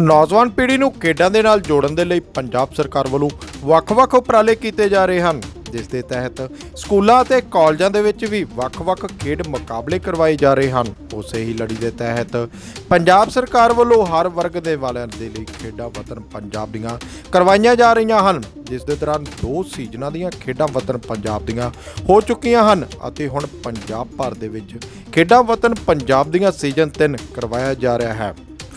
ਨੌਜਵਾਨ ਪੀੜ੍ਹੀ ਨੂੰ ਖੇਡਾਂ ਦੇ ਨਾਲ ਜੋੜਨ ਦੇ ਲਈ ਪੰਜਾਬ ਸਰਕਾਰ ਵੱਲੋਂ ਵੱਖ-ਵੱਖ ਉਪਰਾਲੇ ਕੀਤੇ ਜਾ ਰਹੇ ਹਨ। ਜਿਸ ਦੇ ਤਹਿਤ ਸਕੂਲਾਂ ਅਤੇ ਕਾਲਜਾਂ ਦੇ ਵਿੱਚ ਵੀ ਵੱਖ-ਵੱਖ ਖੇਡ ਮੁਕਾਬਲੇ ਕਰਵਾਏ ਜਾ ਰਹੇ ਹਨ। ਉਸੇ ਹੀ ਲੜੀ ਦੇ ਤਹਿਤ ਪੰਜਾਬ ਸਰਕਾਰ ਵੱਲੋਂ ਹਰ ਵਰਗ ਦੇ ਵਾਲਿਆਂ ਦੇ ਲਈ ਖੇਡਾਂ ਵਤਨ ਪੰਜਾਬ ਦੀਆਂ ਕਰਵਾਈਆਂ ਜਾ ਰਹੀਆਂ ਹਨ। ਜਿਸ ਦੇ ਦੌਰਾਨ ਦੋ ਸੀਜ਼ਨਾਂ ਦੀਆਂ ਖੇਡਾਂ ਵਤਨ ਪੰਜਾਬ ਦੀਆਂ ਹੋ ਚੁੱਕੀਆਂ ਹਨ ਅਤੇ ਹੁਣ ਪੰਜਾਬ ਭਰ ਦੇ ਵਿੱਚ ਖੇਡਾਂ ਵਤਨ ਪੰਜਾਬ ਦੀਆਂ ਸੀਜ਼ਨ 3 ਕਰਵਾਇਆ ਜਾ ਰਿਹਾ ਹੈ।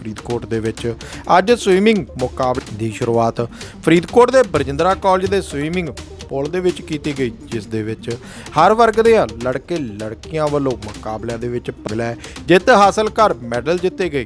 ਫਰੀਦਕੋਟ ਦੇ ਵਿੱਚ। ਅੱਜ ਸਵੀਮਿੰਗ ਮੁਕਾਬਲੇ ਦੀ ਸ਼ੁਰੂਆਤ ਫਰੀਦਕੋਟ ਦੇ ਬਰਜਿੰਦਰਾ ਕਾਲਜ ਦੇ ਸਵੀਮਿੰਗ ਪੁਲ ਦੇ ਵਿੱਚ ਕੀਤੀ ਗਈ, ਜਿਸ ਦੇ ਵਿੱਚ ਹਰ ਵਰਗ ਦੇ ਲੜਕੇ ਲੜਕੀਆਂ ਵੱਲੋਂ ਮੁਕਾਬਲਿਆਂ ਦੇ ਵਿੱਚ ਭਾਗ ਜਿੱਤ ਹਾਸਲ ਕਰ ਮੈਡਲ ਜਿੱਤੇ ਗਏ।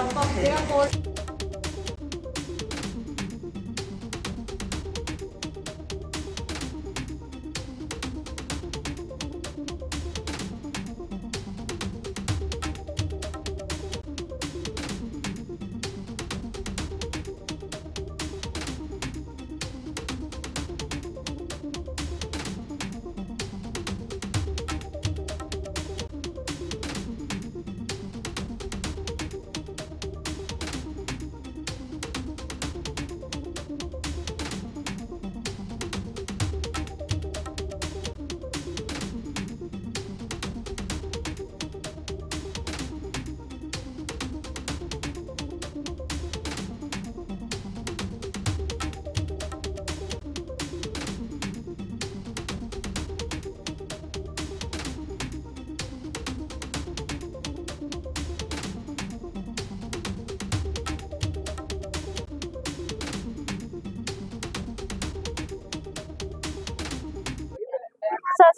내가먹 을.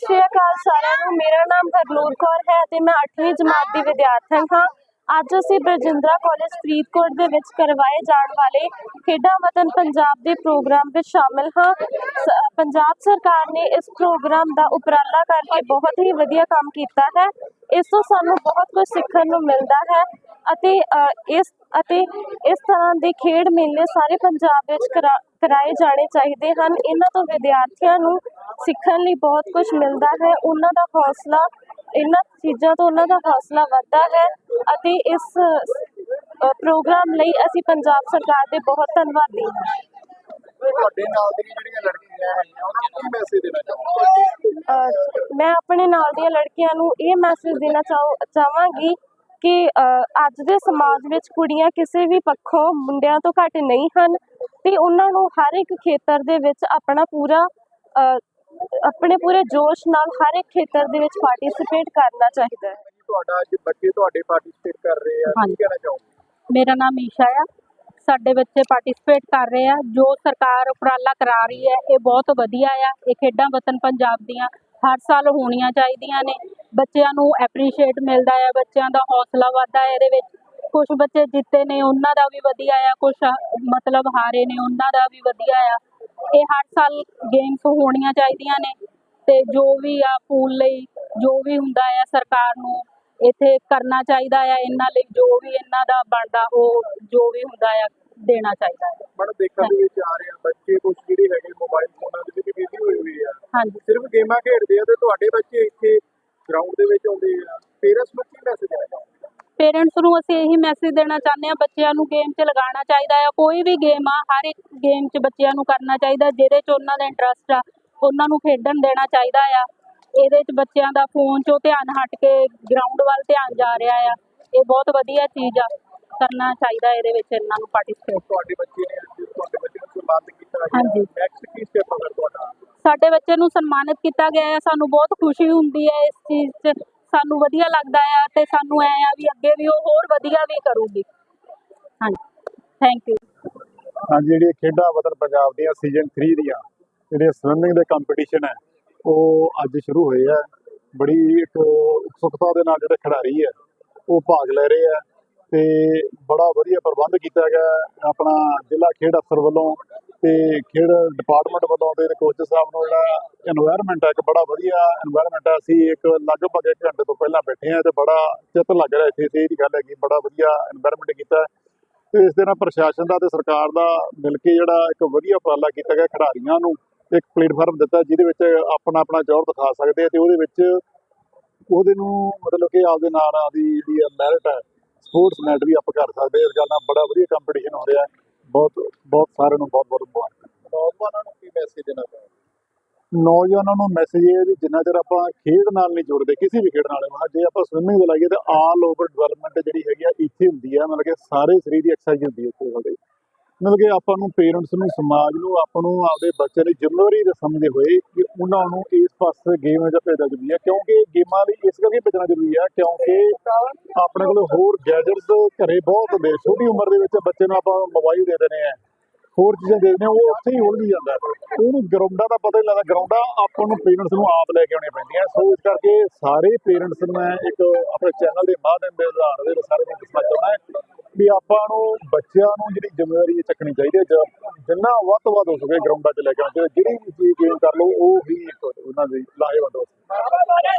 ਸਤਿ ਸ਼੍ਰੀ ਅਕਾਲ ਸਾਰਿਆਂ ਨੂੰ। ਮੇਰਾ ਨਾਮ ਹਰਨੂਰ ਕੌਰ ਹੈ ਤੇ ਮੈਂ 8ਵੀਂ ਜਮਾਤ ਦੀ ਵਿਦਿਆਰਥਣ ਹਾਂ। ਅੱਜ ਅਸੀਂ ਬਰਜਿੰਦਰਾ ਕਾਲਜ ਫਰੀਦਕੋਟ ਦੇ ਵਿੱਚ ਕਰਵਾਏ ਜਾਣ ਵਾਲੇ ਖੇਡਾਂ ਵਤਨ ਪੰਜਾਬ ਦੇ ਪ੍ਰੋਗਰਾਮ ਵਿੱਚ ਸ਼ਾਮਿਲ ਹਾਂ। ਪੰਜਾਬ ਸਰਕਾਰ ਨੇ ਇਸ ਪ੍ਰੋਗਰਾਮ ਦਾ ਉਪਰਾਲਾ ਕਰਕੇ ਬਹੁਤ ਹੀ ਵਧੀਆ ਕੰਮ ਕੀਤਾ ਹੈ। ਇਸ ਤੋਂ ਸਾਨੂੰ ਬਹੁਤ ਕੁਝ ਸਿੱਖਣ ਨੂੰ ਮਿਲਦਾ ਹੈ ਅਤੇ ਇਸ ਅਤੇ ਇਸ ਤਰ੍ਹਾਂ ਦੇ ਖੇਡ ਮੇਲੇ ਸਾਰੇ ਪੰਜਾਬ ਵਿੱਚ ਕਰਾ- ਕਰਾਏ ਜਾਣੇ ਚਾਹੀਦੇ ਹਨ। ਇਹਨਾਂ ਤੋਂ ਵਿਦਿਆਰਥੀਆਂ ਨੂੰ ਸਿੱਖਣ ਲਈ ਬਹੁਤ ਕੁਝ ਮਿਲਦਾ ਹੈ। ਉਹਨਾਂ ਦਾ ਹੌਸਲਾ ਇਹਨਾਂ ਚੀਜ਼ਾਂ ਤੋਂ ਉਹਨਾਂ ਦਾ ਹੌਸਲਾ ਵੱਧਦਾ ਹੈ ਅਤੇ ਇਸ ਪ੍ਰੋਗਰਾਮ ਲਈ ਅਸੀਂ ਪੰਜਾਬ ਸਰਕਾਰ ਦੇ ਬਹੁਤ ਧੰਨਵਾਦੀ ਹਾਂ। ਤੁਹਾਡੇ ਨਾਲ ਦੀਆਂ ਜਿਹੜੀਆਂ ਲੜਕੀਆਂ ਹੈਗੀਆਂ ਉਹਨਾਂ ਨੂੰ ਕੀ ਮੈਸੇਜ ਦੇਣਾ ਚਾਹੋਗੇ? ਅ, ਮੈਂ ਆਪਣੇ ਨਾਲ ਦੀਆਂ ਲੜਕੀਆਂ ਨੂੰ ਇਹ ਮੈਸੇਜ ਦੇਣਾ ਚਾਹੋ ਚਾਹਾਂਗੀ ਕਿ ਅੱਜ ਦੇ ਸਮਾਜ ਵਿੱਚ ਕੁੜੀਆਂ ਕਿਸੇ ਵੀ ਪੱਖੋਂ ਮੁੰਡਿਆਂ ਤੋਂ ਘੱਟ ਨਹੀਂ ਹਨ ਤੇ ਉਹਨਾਂ ਨੂੰ ਹਰ ਇੱਕ ਖੇਤਰ ਦੇ ਵਿੱਚ ਆਪਣਾ ਪੂਰਾ ਆਪਣੇ ਪੂਰੇ ਜੋਸ਼ ਨਾਲ ਹਰ ਇੱਕ ਖੇਤਰ ਦੇ ਵਿੱਚ ਪਾਰਟਿਸਿਪੇਟ ਕਰਨਾ ਚਾਹੀਦਾ ਹੈ। ਤੁਹਾਡਾ ਅੱਜ ਬੱਚੇ ਤੁਹਾਡੇ ਪਾਰਟਿਸਿਪੇਟ ਕਰ ਰਹੇ ਆ। ਕੀ। ਕਹਿਣਾ ਚਾਹੋਗੇ? ਮੇਰਾ ਨਾਮ ਈਸ਼ਾ ਆ। ਸਾਡੇ ਬੱਚੇ ਪਾਰਟਿਸਿਪੇਟ ਕਰ ਰਹੇ ਆ। ਜੋ ਸਰਕਾਰ ਉਪਰਾਲਾ ਕਰਾ ਰਹੀ ਹੈ ਇਹ ਬਹੁਤ ਵਧੀਆ ਆ। ਇਹ ਖੇਡਾਂ ਵਤਨ ਪੰਜਾਬ ਦੀਆਂ ਹਰ ਸਾਲ ਹੋਣੀਆਂ ਚਾਹੀਦੀਆਂ ਨੇ। ਬੱਚਿਆਂ ਨੂੰ ਐਪਰੀਸ਼ੀਏਟ ਮਿਲਦਾ ਹੈ ਬੱਚਿਆਂ ਦਾ ਹੌਸਲਾ ਵੱਧਦਾ ਹੈ ਇਹਦੇ ਵਿੱਚ। ਕੁਝ ਬੱਚੇ ਜਿੱਤੇ ਨੇ ਉਹਨਾਂ ਦਾ ਵੀ ਵਧੀਆ ਆ। ਕੁਝ ਮਤਲਬ ਹਾਰੇ ਨੇ ਉਹਨਾਂ ਦਾ ਵੀ ਵਧੀਆ ਆ। ਇਹ ਹਰ ਸਾਲ ਗੇਮਸ ਹੋਣੀਆਂ ਚਾਹੀਦੀਆਂ ਨੇ ਤੇ ਜੋ ਵੀ ਆ ਪੂਲ ਲਈ ਜੋ ਵੀ ਹੁੰਦਾ ਆ ਸਰਕਾਰ ਨੂੰ ਇੱਥੇ ਕਰਨਾ ਚਾਹੀਦਾ ਆ ਇਹਨਾਂ ਲਈ ਜੋ ਵੀ ਇਹਨਾਂ ਦਾ ਬਣਦਾ ਉਹ ਜੋ ਵੀ ਹੁੰਦਾ ਆ ਦੇਣਾ ਚਾਹੀਦਾ ਹੈ ਮਨ ਦੇਖਣ ਦੇ ਵਿੱਚ ਆ ਰਹੇ ਬੱਚੇ ਕੁਝ ਜਿਹੜੇ ਹੈਗੇ ਮੋਬਾਈਲ ਫੋਨਾਂ ਦੇ ਵਿੱਚ ਬਿਜ਼ੀ ਹੋਏ ਹੋਏ ਆ। ਹਾਂਜੀ। ਸਿਰਫ ਗੇਮਾਂ ਖੇਡਦੇ ਆ ਤੇ ਤੁਹਾਡੇ ਬੱਚੇ ਇੱਥੇ ਗਰਾਊਂਡ ਦੇ ਵਿੱਚ ਆਉਂਦੇ ਆ। ਪੇਰੈਂਟਸ ਨੂੰ ਕੀ ਮੈਸੇਜ ਦੇਣਾ ਪੇਰੈਂਟਸ ਨੂੰ ਅਸੀਂ ਇਹੀ ਮੈਸੇਜ ਦੇਣਾ ਚਾਹੁੰਦੇ ਆ ਬੱਚਿਆਂ ਨੂੰ ਗੇਮ 'ਚ ਲਗਾਉਣਾ ਚਾਹੀਦਾ ਆ ਕੋਈ ਵੀ ਗੇਮ ਆ ਹਰ ਇੱਕ ਗੇਮ 'ਚ ਬੱਚਿਆਂ ਨੂੰ ਕਰਨਾ ਚਾਹੀਦਾ ਜਿਹਦੇ 'ਚ ਉਹਨਾਂ ਦਾ ਇੰਟਰਸਟ ਆ ਉਹਨਾਂ ਨੂੰ ਖੇਡਣ ਦੇਣਾ ਚਾਹੀਦਾ ਆ। ਇਹਦੇ 'ਚ ਬੱਚਿਆਂ ਦਾ ਫੋਨ 'ਚੋਂ ਧਿਆਨ ਹਟ ਕੇ ਗਰਾਊਂਡ ਵੱਲ ਧਿਆਨ ਜਾ ਰਿਹਾ ਆ। ਇਹ ਬਹੁਤ ਵਧੀਆ ਚੀਜ਼ ਆ ਕਰਨਾ ਚਾਹੀਦਾ ਇਹਦੇ ਵਿੱਚ ਇਹਨਾਂ ਨੂੰ ਪਾਰਟਿਸਿਪੇਟ ਤੁਹਾਡੇ ਬੱਚੇ ਨੇ ਅੱਜ ਤੁਹਾਡੇ ਬੱਚੇ ਨੂੰ ਸਨਮਾਨਿਤ ਕੀਤਾ ਗਿਆ। ਹਾਂਜੀ। ਨੈਕਸਟ ਕੀ ਸਟੈਪ ਅਗਰ ਤੁਹਾਡਾ? ਸਾਡੇ ਬੱਚੇ ਨੂੰ ਸਨਮਾਨਿਤ ਕੀਤਾ ਗਿਆ ਹੈ ਸਾਨੂੰ ਬਹੁਤ ਖੁਸ਼ੀ ਹੁੰਦੀ ਹੈ ਇਸ ਚੀਜ਼ 'ਚ। ਸਾਨੂੰ ਵਧੀਆ ਲੱਗਦਾ ਆ ਤੇ ਸਾਨੂੰ ਐ ਆ ਵੀ ਅੱਗੇ ਵੀ ਉਹ ਹੋਰ ਵਧੀਆ ਵੀ ਕਰੂਗੀ। ਹਾਂਜੀ। ਥੈਂਕ ਯੂ ਹਾਂਜੀ ਜਿਹੜੀਆਂ ਖੇਡਾਂ ਵਤਨ ਪੰਜਾਬ ਦੀਆਂ ਸੀਜ਼ਨ 3 ਦੀਆਂ, ਜਿਹੜੇ ਸਵਿਮਿੰਗ ਦੇ ਕੰਪੀਟੀਸ਼ਨ ਹੈ, ਉਹ ਅੱਜ ਸ਼ੁਰੂ ਹੋਏ ਆ। ਬੜੀ ਇੱਕ ਉਤਸੁਕਤਾ ਦੇ ਨਾਲ ਜਿਹੜੇ ਖਿਡਾਰੀ ਹੈ, ਉਹ ਭਾਗ ਲੈ ਰਹੇ ਆ ਤੇ ਬੜਾ ਵਧੀਆ ਪ੍ਰਬੰਧ ਕੀਤਾ ਗਿਆ ਆਪਣਾ ਜ਼ਿਲ੍ਹਾ ਖੇਡ ਅਫਸਰ ਵੱਲੋਂ ਤੇ ਖੇਡ ਡਿਪਾਰਟਮੈਂਟ ਵੱਲੋਂ ਤੇ ਕੋਚ ਸਾਹਿਬ ਨੂੰ ਜਿਹੜਾ এনवायरमेंट ਹੈ ਇੱਕ ਬੜਾ ਵਧੀਆ এনवायरमेंट ਹੈ ਅਸੀਂ ਇੱਕ ਲਗਭਗ 1 ਘੰਟੇ ਤੋਂ ਪਹਿਲਾਂ ਬੈਠੇ ਆ ਤੇ ਬੜਾ ਚਿੱਤ ਲੱਗ ਰਿਹਾ ਇੱਥੇ ਤੇ ਇਹ ਗੱਲ ਹੈ ਕਿ ਬੜਾ ਵਧੀਆ এনवायरमेंट ਕੀਤਾ। ਤੇ ਇਸ ਦੇ ਨਾਲ ਪ੍ਰਸ਼ਾਸਨ ਦਾ ਤੇ ਸਰਕਾਰ ਦਾ ਮਿਲ ਕੇ ਜਿਹੜਾ ਇੱਕ ਵਧੀਆ ਉਪਰਾਲਾ ਕੀਤਾ ਗਿਆ ਖਿਡਾਰੀਆਂ ਨੂੰ, ਇੱਕ ਪਲੇਟਫਾਰਮ ਦਿੱਤਾ ਜਿਹਦੇ ਵਿੱਚ ਆਪਣਾ ਆਪਣਾ ਜੌਹਰ ਦਿਖਾ ਸਕਦੇ ਆ ਤੇ ਉਹਦੇ ਵਿੱਚ ਉਹਦੇ ਨੂੰ ਮਤਲਬ ਕਿ ਆਪਦੇ ਨਾਲ ਆਦੀ ਜਿਹੜੀ ਮੈਰਿਟ ਹੈ ਸਪੋਰਟਸ ਮੈਟ ਵੀ ਅਪ ਕਰ ਸਕਦੇ ਆ। ਇਸ ਗੱਲ ਨਾਲ ਬੜਾ ਵਧੀਆ ਕੰਪੀਟੀਸ਼ਨ ਹੋ ਰਿਹਾ। ਬਹੁਤ ਬਹੁਤ ਸਾਰਿਆਂ ਨੂੰ ਬਹੁਤ ਬਹੁਤ ਮੁਬਾਰਕ। ਨੌਜਵਾਨਾਂ ਨੂੰ ਕੀ ਮੈਸੇਜ ਦੇਣਾ ਚਾਹੋਗੇ? ਨੌਜਵਾਨਾਂ ਨੂੰ ਮੈਸੇਜ ਇਹ ਹੈ ਵੀ ਜਿੰਨਾ ਚਿਰ ਆਪਾਂ ਖੇਡ ਨਾਲ ਨਹੀਂ ਜੁੜਦੇ ਕਿਸੇ ਵੀ ਖੇਡ ਨਾਲ ਹੁਣ ਜੇ ਆਪਾਂ ਸਵਿਮਿੰਗ ਦੇ ਲਾਈਏ ਤਾਂ ਆਲ ਓਵਰ ਡਿਵੈਲਪਮੈਂਟ ਜਿਹੜੀ ਹੈਗੀ ਆ ਇੱਥੇ ਹੁੰਦੀ ਆ ਮਤਲਬ ਕਿ ਸਾਰੇ ਸਰੀਰ ਦੀ ਐਕਸਰਸਾਈਜ਼ ਹੁੰਦੀ ਹੈ ਇੱਥੇ ਮਤਲਬ ਕਿ ਆਪਾਂ ਨੂੰ ਪੇਰੈਂਟਸ ਨੂੰ ਸਮਾਜ ਨੂੰ ਆਪਾਂ ਨੂੰ ਆਪਦੇ ਬੱਚਿਆਂ ਦੀ ਜ਼ਿੰਮੇਵਾਰੀ ਦੇ ਸਮਝਦੇ ਹੋਏ ਕਿ ਉਹਨਾਂ ਨੂੰ ਇਸ ਪਾਸੇ ਗੇਮ ਜਾਂ ਭੇਜਣਾ ਜ਼ਰੂਰੀ ਹੈ ਕਿਉਂਕਿ ਗੇਮਾਂ ਲਈ ਇਸ ਕਰਕੇ ਭੇਜਣਾ ਜ਼ਰੂਰੀ ਹੈ ਕਿਉਂਕਿ ਆਪਣੇ ਕੋਲ ਹੋਰ ਗੈਜਟਸ ਘਰੇ ਬਹੁਤ ਹੁੰਦੇ ਛੋਟੀ ਉਮਰ ਦੇ ਵਿੱਚ ਬੱਚੇ ਨੂੰ ਆਪਾਂ ਮੋਬਾਈਲ ਦੇ ਦਿੰਦੇ ਆ। ਹੋਰ ਚੀਜ਼ਾਂ ਦੇਖਦੇ ਆ ਉਹ ਉੱਥੇ ਹੀ ਉਲਝ ਜਾਂਦਾ। ਉਹਨੂੰ ਗਰਾਊਂਡਾਂ ਦਾ ਪਤਾ ਹੀ ਲੱਗਦਾ। ਗਰਾਊਂਡਾਂ ਆਪਾਂ ਨੂੰ ਪੇਰੈਂਟਸ ਨੂੰ ਆਪ ਲੈ ਕੇ ਆਉਣੀਆਂ ਪੈਂਦੀਆਂ। ਸੋ ਇਸ ਕਰਕੇ ਸਾਰੇ ਪੇਰੈਂਟਸ ਨੂੰ ਮੈਂ ਇੱਕ ਆਪਣੇ ਚੈਨਲ ਦੇ ਮਾਧਿਅਮ ਦੇ ਆਧਾਰ ਦੇ ਸਾਰੇ ਨੂੰ ਦੱਸਣਾ ਚਾਹੁੰਦਾ ਵੀ ਆਪਾਂ ਨੂੰ ਬੱਚਿਆਂ ਨੂੰ ਜਿਹੜੀ ਜ਼ਿੰਮੇਵਾਰੀ ਇਹ ਚੱਕਣੀ ਚਾਹੀਦੀ ਹੈ ਜਿੰਨਾ ਵੱਧ ਤੋਂ ਵੱਧ ਹੋ ਸਕੇ ਗਰਾਊਂਡਾਂ 'ਚ ਲੈ ਕੇ ਆਉਣਾ। ਚਾਹੀਦਾ ਜਿਹੜੀ ਵੀ ਚੀਜ਼ ਗੇਮ ਕਰ ਲਓ, ਉਹ ਵੀ ਉਹਨਾਂ ਦੀ ਲਾਹੇਵੰਦ ਹੋ ਸਕਦੀ